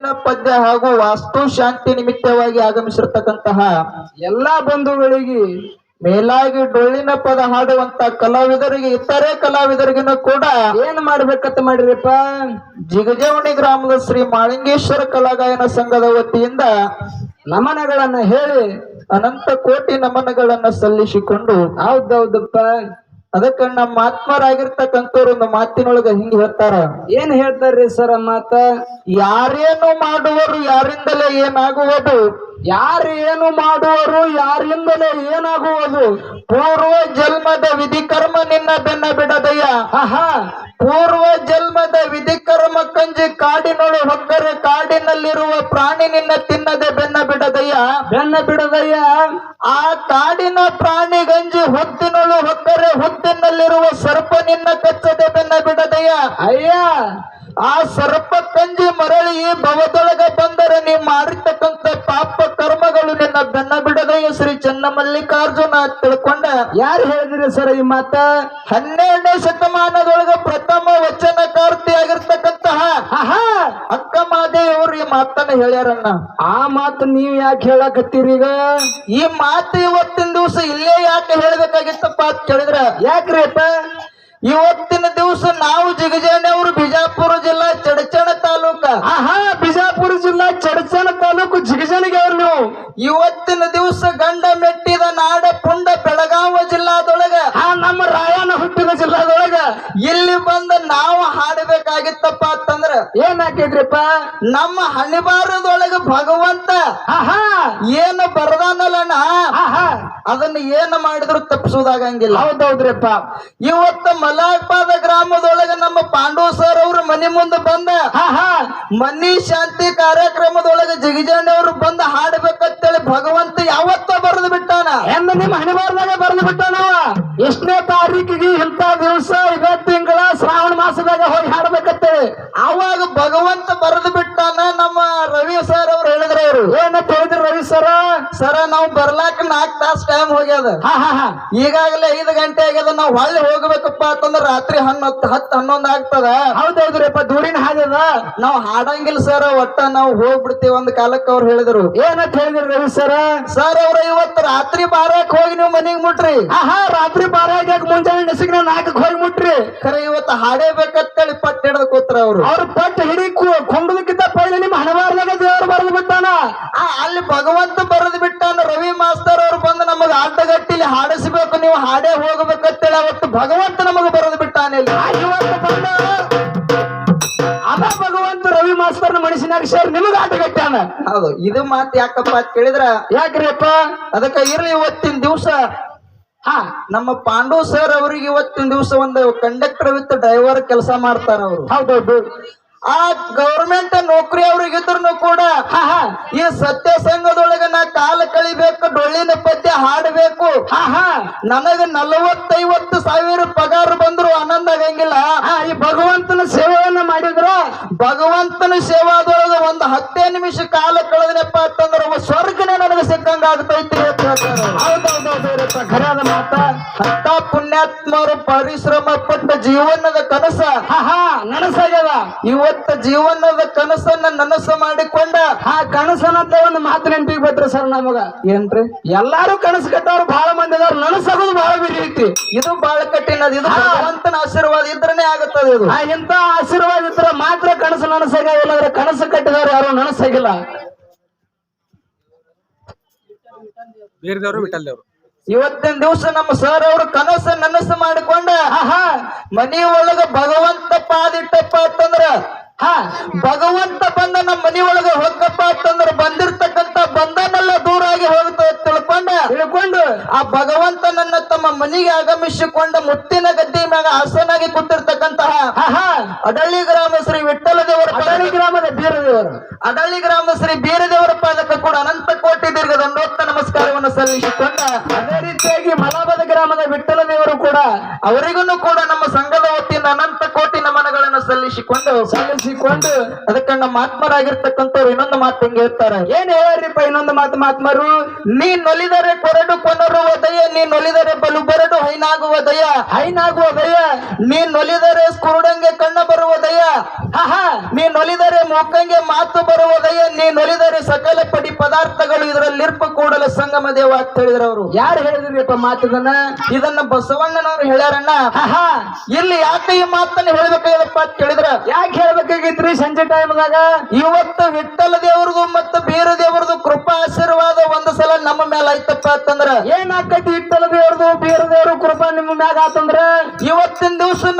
ಪದ್ಯ ಹಾಗೂ ವಾಸ್ತು ಶಾಂತಿ ನಿಮಿತ್ತವಾಗಿ ಆಗಮಿಸಿರ್ತಕ್ಕಂತಹ ಎಲ್ಲಾ ಬಂಧುಗಳಿಗೆ ಮೇಲಾಗಿ ಡೊಳ್ಳಿನ ಪದ ಹಾಡುವಂತ ಕಲಾವಿದರಿಗೆ, ಇತರೆ ಕಲಾವಿದರಿಗಿನ ಕೂಡ ಏನ್ ಮಾಡ್ಬೇಕಂತ ಮಾಡಿರಿಪ್ಪ ಜಿಗಜವಣಿ ಗ್ರಾಮದ ಶ್ರೀ ಮಾಳಿಂಗೇಶ್ವರ ಕಲಾಗಾಯನ ಸಂಘದ ವತಿಯಿಂದ ನಮನಗಳನ್ನ ಹೇಳಿ ಅನಂತ ಕೋಟಿ ನಮನಗಳನ್ನ ಸಲ್ಲಿಸಿಕೊಂಡು ಹೌದೌದಪ್ಪ. ಅದಕ್ಕೆ ನಮ್ಮ ಆತ್ಮರಾಗಿರ್ತಕ್ಕಂಥವ್ರು ಒಂದು ಮಾತಿನೊಳಗ ಹಿಂಗ್ ಹೇಳ್ತಾರ. ಏನ್ ಹೇಳ್ತಾರ್ರಿ ಸರ್ ಮಾತ ಯಾರೇನು ಮಾಡುವರು ಯಾರಿಂದಲೇ ಏನಾಗುವುದು? ಯಾರು ಏನು ಮಾಡುವರು ಯಾರಿಂದಲೇ ಏನಾಗುವುದು? ಪೂರ್ವ ಜನ್ಮದ ವಿಧಿ ಕರ್ಮ ನಿನ್ನ ಬೆನ್ನ ಬಿಡದಯ್ಯ. ಆಹಾ ಪೂರ್ವ ಜನ್ಮದ ವಿಧಿ ಕಂಜಿ ಕಾಡಿನೊಳು ಹೊಕ್ಕರೆ ಕಾಡಿನಲ್ಲಿರುವ ಪ್ರಾಣಿ ನಿನ್ನ ತಿನ್ನದೆ ಬೆನ್ನ ಬಿಡದಯ್ಯ? ಬೆನ್ನ ಬಿಡದಯ್ಯ? ಆ ಕಾಡಿನ ಪ್ರಾಣಿ ಗಂಜಿ ಹೊತ್ತಿನೊಳು ಹೊಕ್ಕರೆ ಹೊತ್ತಿನಲ್ಲಿರುವ ಸರ್ಪ ನಿನ್ನ ಕಚ್ಚದೆ ಬೆನ್ನ ಬಿಡದಯ್ಯ? ಅಯ್ಯ! ಆ ಸರ್ಪ ಕಂಜಿ ಮರಳಿ ಭವದೊಳಗ ಬಂದರೆ ನೀ ಮಾಡಿರ್ತಕ್ಕಂಥ ಪಾಪ ಕರ್ಮಗಳು ನಿನ್ನ ಬೆನ್ನ ಬಿಡದಯ್ಯ? ಶ್ರೀ ಚನ್ನಮಲ್ಲಿಕಾರ್ಜುನ ತಿಳ್ಕೊಂಡ. ಯಾರು ಹೇಳಿದ್ರಿ ಸರ್ ಈ ಮಾತ? ಹನ್ನೆರಡನೇ ಶತಮಾನದೊಳಗ ಪ್ರಥಮ ವಚನಕಾರ್ತಿ ಈ ಹೇಳ್ಯಾರನ್ನ ಆ ಮಾತು ನೀವ್ ಯಾಕೆ ಹೇಳಕತ್ತೀರಿ ಈಗ? ಈ ಮಾತು ಇವತ್ತಿನ ದಿವಸ ಇಲ್ಲೇ ಯಾಕೆ ಹೇಳ್ಬೇಕಾಗಿತ್ತಪ್ಪ ಅಂತ ಕೇಳಿದ್ರ? ಯಾಕ್ರಿಪ್ಪ ಇವತ್ತಿನ ದಿವಸ ನಾವು ಜಿಗಜಾಣಿಯವರು ಬಿಜಾಪುರ ಜಿಲ್ಲಾ ಚಡಚಣ ತಾಲೂಕ. ಆಹಾ ಬಿಜಾಪುರ ಜಿಲ್ಲಾ ಚಡಚಣ ತಾಲೂಕು ಜಿಗಜನಿಗೆ ಅವ್ರು ನೀವು. ಇವತ್ತಿನ ದಿವಸ ಗಂಡ ಮೆಟ್ಟಿದ ನಾಡ ಪುಂಡ ಬೆಳಗಾವ ಜಿಲ್ಲಾದೊಳಗ. ಆ ನಮ್ಮ ರಾಯನ ಹುಟ್ಟಿದ ಜಿಲ್ಲಾದೊಳಗ. ಇಲ್ಲಿ ಬಂದ ನಾವು ಹಾಡಬೇಕಾಗಿತ್ತಪ್ಪ ಏನ್ ಹಾಕಿದ್ರಿಪ್ಪ ನಮ್ಮ ಹಣೆಬಾರದೊಳಗ ಭಗವಂತ ಏನು ಬರದಾನಲ್ಲಣ್ಣ? ಅದನ್ನ ಏನು ಮಾಡಿದ್ರು ತಪ್ಪಿಸೋದಾಗಂಗಿಲ್ಲ. ಹೌದೌದ್ರಿಪ್ಪ. ಇವತ್ತ ಮಲಾಪಾದ ಗ್ರಾಮದೊಳಗ ನಮ್ಮ ಪಾಂಡು ಸರ್ ಅವ್ರ ಮನೆ ಮುಂದೆ ಬಂದ. ಮನಿ ಶಾಂತಿ ಕಾರ್ಯಕ್ರಮದೊಳಗ ಜಗಜಾಂಡಿ ಅವರು ಬಂದು ಹಾಡ್ಬೇಕಂತೇಳಿ ಭಗವಂತ ಯಾವತ್ತ ಬರೆದು ಬಿಟ್ಟಾನ. ಹೆಂಗ ನಿಮ್ಮ ಹಣೆಬಾರದಾಗ ಬರೆದು ಬಿಟ್ಟಾನ ಎಷ್ಟನೇ ತಾರೀಕಿಗೆ ಇಂಥ ದಿವಸ ಇದೇ ಏನಂತ ರವಿ ಸರ? ಸರ ನಾವು ಬರ್ಲಾಕ ನಾಲ್ಕು ತಾಸು ಟೈಮ್ ಹೋಗ್ಯದ. ಹಾ ಹಾ ಹಾ. ಈಗಾಗಲೇ ಐದು ಗಂಟೆ ಆಗ್ಯದ ನಾವು ಹೊಳ್ಳಿ ಹೋಗ್ಬೇಕಪ್ಪ ಅಂತಂದ್ರ ರಾತ್ರಿ ಹನ್ನೊತ್ತು ಹತ್ತು ಹನ್ನೊಂದ್ ಆಗ್ತದ. ಹೌದೌದ್ರಿಪ್ಪ ದೂರಿನ ಹಾಗದ ನಾವು ಹಾಡಂಗಿಲ್ಲ ಸರ್ ಒಟ್ಟ ನಾವು ಹೋಗ್ಬಿಡ್ತೀವಿ ಒಂದ್ ಕಾಲಕ್ಕೆ ಅವ್ರು ಹೇಳಿದ್ರು. ಏನಂತ ಹೇಳಿದ್ರು ರವಿ ಸರ? ಸರ್ ಅವ್ರ ಇವತ್ತು ರಾತ್ರಿ ಬಾರಕ್ ಹೋಗಿ ನೀವು ಮನೆಗೆ ಮುಟ್ರಿ. ಆಹಾ ರಾತ್ರಿ ಬಾರಾಗ್ಯಾಕ ಮುಂಜಾನೆ ನೆಸಗಿನ ನಾಲ್ಕಕ್ಕೆ ಹೋಗಿ ಮುಟ್ರಿ. ಖರೆ ಇವತ್ತು ಹಾಡೇಬೇಕಂತೇಳಿ ಪಟ್ಟು ಹಿಡಿದು ಕೂತ್ರ ಅವ್ರು. ಅವ್ರ ಪಟ್ಟು ಹಿಡಿ ಕೊಂಡದಕ್ಕಿಂತ ಪೈಲೆ ನಿಮ್ಮ ಹಣವಾರದಾಗ ದೇವರು ಬರೆದು ಬಿಟ್ಟಾನ? ಆ, ಅಲ್ಲಿ ಭಗವಂತ ಬರೆದು ಬಿಟ್ಟಾನ ರವಿ ಮಾಸ್ತರ್ ಅವ್ರು ಬಂದು ನಮಗ ಆಟಗಟ್ಟಿಲಿ ಹಾಡಿಸ್ಬೇಕು ನೀವು ಹಾಡೇ ಹೋಗ್ಬೇಕಂತೇಳಿ ಅವತ್ತು ಭಗವಂತ ನಮಗ ಬರೆದು ಬಿಟ್ಟಾನೆ ಇಲ್ಲಿ. ಆ ಇವತ್ತು ಬಂದ ಅದ ಭಗವಂತ ರವಿ ಮಾಸ್ತರ್ನ ಮನುಷ್ಯನಾಗ ಸರ್ ನಿಮಗ ಆಟಗಟ್ಟಾನ ಹೌದು ಇದು ಮಾತು ಯಾಕಪ್ಪ ಅಂತ ಕೇಳಿದ್ರ? ಯಾಕ್ರಿಯಪ್ಪ? ಅದಕ್ಕೆ ಇರ್ಲಿ ಇವತ್ತಿನ ದಿವಸ. ಹಾ. ನಮ್ಮ ಪಾಂಡು ಸರ್ ಅವ್ರಿಗೆ ಇವತ್ತಿನ ದಿವಸ ಒಂದು ಕಂಡಕ್ಟರ್ ವಿತ್ ಡ್ರೈವರ್ ಕೆಲಸ ಮಾಡ್ತಾರ ಅವರು. ಹೌದೌದು. ಆ ಗೌರ್ಮೆಂಟ್ ನೌಕರಿ ಅವ್ರಿಗಿದ್ರು ಕೂಡ ಈ ಸತ್ಯ ಸಂಘದೊಳಗ ನಾ ಕಾಲ ಕಳಿಬೇಕು, ಡೊಳ್ಳಿನ ಪದ್ಯ ಹಾಡಬೇಕು. ನನಗ ನಲವತ್ತೈವತ್ತು ಸಾವಿರ ಪಗಾರ ಬಂದ್ರು ಆನಂದ ಆಗಂಗಿಲ್ಲ. ಈ ಭಗವಂತನ ಸೇವೆಯನ್ನ ಮಾಡಿದ್ರ, ಭಗವಂತನ ಸೇವಾದೊಳಗ ಒಂದು ಹತ್ತೇ ನಿಮಿಷ ಕಾಲ ಕಳೆದನಪ್ಪ ಅಂತಂದ್ರ ಸ್ವರ್ಗನೇ ನನಗೆ ಸಿಕ್ಕಂಗ ಆಗ್ತೈತಿ ಅವ್ರು. ಹೌದೌದೌದೌದಪ್ಪ ಮಾತ ಅಂತ ಪುಣ್ಯಾತ್ಮರು ಪರಿಶ್ರಮ ಪಟ್ಟ ಜೀವನದ ಕನಸ. ಹಾ ಹಾ ನನಸಾಗ್ಯದ. ಇವತ್ತ ಜೀವನದ ಕನಸನ್ನ ನನಸ ಮಾಡಿಕೊಂಡ. ಆ ಕನಸನಂತ ಒಂದು ಮಾತು ನೆನಪಿಗೆ ಬತ್ರ ಸರ್ ನಮಗ. ಏನ್ರಿ? ಎಲ್ಲಾರು ಕನಸು ಕಟ್ಟವ್ರು ಬಹಳ ಮಂದಿ ಅದಾರ ನನಸಾಗೋದು ಬಹಳ ಬಿರಿ ಐತಿ. ಇದು ಬಹಳ ಕಠಿಣ ಅದು. ಇದು ಭಗವಂತನ ಆಶೀರ್ವಾದ ಇದ್ರನೇ ಆಗುತ್ತದೆ ಇದು. ಆ ಇಂತ ಆಶೀರ್ವಾದ ಇದ್ರ ಮಾತ್ರ ಕನಸು ನನಸಾಗಿಲ್ಲ ಅಂದ್ರೆ ಕನಸು ಕಟ್ಟಿದವ್ರು ಯಾರು ನನಸಾಗಿಲ್ಲ. ಬೇರೆದವರು ದೇವ್ರು ಇವತ್ತಿನ ದಿವಸ ನಮ್ಮ ಸರ್ ಅವರು ಕನಸ ನನಸು ಮಾಡಿಕೊಂಡ ಆಹಾ ಮನಿ ಒಳಗ ಭಗವಂತ ಪಾದಿಟ್ಟಪ್ಪ ಅಂತಂದ್ರ ಹಾ ಭಗವಂತ ಬಂದ ನಮ್ಮ ಮನಿ ಒಳಗ ಹೋಗಪ್ಪ ಅಂತಂದ್ರ ಬಂದಿರ್ತಕ್ಕಂತ ಬಂಧನೆಲ್ಲ ದೂರ ಆಗಿ ಹೋಗುತ್ತೆ ತಿಳ್ಕೊಂಡ. ತಿಳ್ಕೊಂಡು. ಆ ಭಗವಂತನನ್ನ ತಮ್ಮ ಮನೆಗೆ ಆಗಮಿಸಿಕೊಂಡ ಮುತ್ತಿನ ಗದ್ದೆ ಮ್ಯಾಗ ಆಸನಾಗಿ ಕೂತಿರ್ತಕ್ಕಂತಹ ಆಹಾ ಅಡಳ್ಳಿ ಗ್ರಾಮ ಶ್ರೀ ವಿಠಲ ದೇವರ ಗ್ರಾಮ ಗ್ರಾಮದ ಅಡಳ್ಳಿ ಗ್ರಾಮ ಶ್ರೀ ಬೀರದೇವರ ಪಾದಕ ಕೂಡ ಅನಂತ ಕೋಟಿ ದೀರ್ಘ ದಂಡೋತ್ತ ನಮಸ್ಕಾರವನ್ನು ಸಲ್ಲಿಸಿಕೊಂಡ ಅದೇ ರೀತಿಯಾಗಿ ಮಲಾಬದ ಗ್ರಾಮದ ವಿಠಲ ದೇವರು ಕೂಡ ಅವರಿಗೂ ಕೂಡ ನಮ್ಮ ಸಂಘದ ವತಿಯಿಂದ ಅನಂತ ಕೋಟಿ ನಮನಗಳನ್ನು ಸಲ್ಲಿಸಿಕೊಂಡು ಸಲ್ಲಿಸಿಕೊಂಡು ಅದಕ್ಕೆ ನಮ್ಮ ಆತ್ಮರಾಗಿರ್ತಕ್ಕಂಥವ್ರು ಇನ್ನೊಂದು ಮಾತು ಹಿಂಗೆ ಹೇಳ್ತಾರೆ. ಏನ್ ಹೇಳ್ರಿಪ್ಪ ಇನ್ನೊಂದು ಮಾತು ಮಾತ್ಮರು? ನೀ ನೊಲಿದರೆ ಕೊರಡು ಕೊನರುವ ದಯ ನೀ ನೊಲಿದರೆ ಬಲು ಬರಡು ಹೈನಾಗುವ ದಯ. ಹೈನಾಗುವ ದಯ. ನೀ ನೊಲಿದರೆ ಕುರುಡಂಗೆ ಕಣ್ಣ ಬರುವ ಹಹ ನೀ ನೊಲಿದರೆ ಮೂಕಂಗೆ ಮಾತು ಬರುವ ದಯ ನೀ ನೊಲಿದರೆ ಸಕಲ ಪಡಿ ಪದಾರ್ಥಗಳು ಇದರಲ್ಲಿರ್ಪ ಕೂಡಲ ಸಂಗಮ ದೇವ ಅಂತ ಹೇಳಿದ್ರು ಅವರು. ಯಾರು ಹೇಳಿದ್ರಿಪ್ಪ ಮಾತಿದನ್ನ? ಇದನ್ನ ಬಸವಣ್ಣನವರು ಹೇಳ್ಯಾರಣ್ಣ. ಹಾ ಇಲ್ಲಿ ಯಾಕೆ ಈ ಮಾತನ್ನ ಹೇಳ್ಬೇಕಾಗದಪ್ಪ ಅಂತ ಕೇಳಿದ್ರ? ಯಾಕೆ ಹೇಳ್ಬೇಕಾಗಿತ್ರಿ ಸಂಜೆ ಟೈಮ್ದಾಗ ಇವತ್ತು ವಿಠಲ ದೇವ್ರದು ಮತ್ತು ಬೀರ ದೇವ್ರದು ಕೃಪಾ ಆಶೀರ್ವಾದ ಒಂದು ಸಲ ನಮ್ಮ ಮೇಲೆ ಐತಪ್ಪ ಅಂತಂದ್ರ? ಏನಾಕೈತಿ ವಿಠಲ ದೇವ್ರದು ಬೀರ ದೇವ್ರ ಕೃಪಾ ನಿಮ್ಮ ಮ್ಯಾಗ ಆತಂದ್ರ? ಇವತ್ತಿನ ದಿವಸ ನಮ್ಮ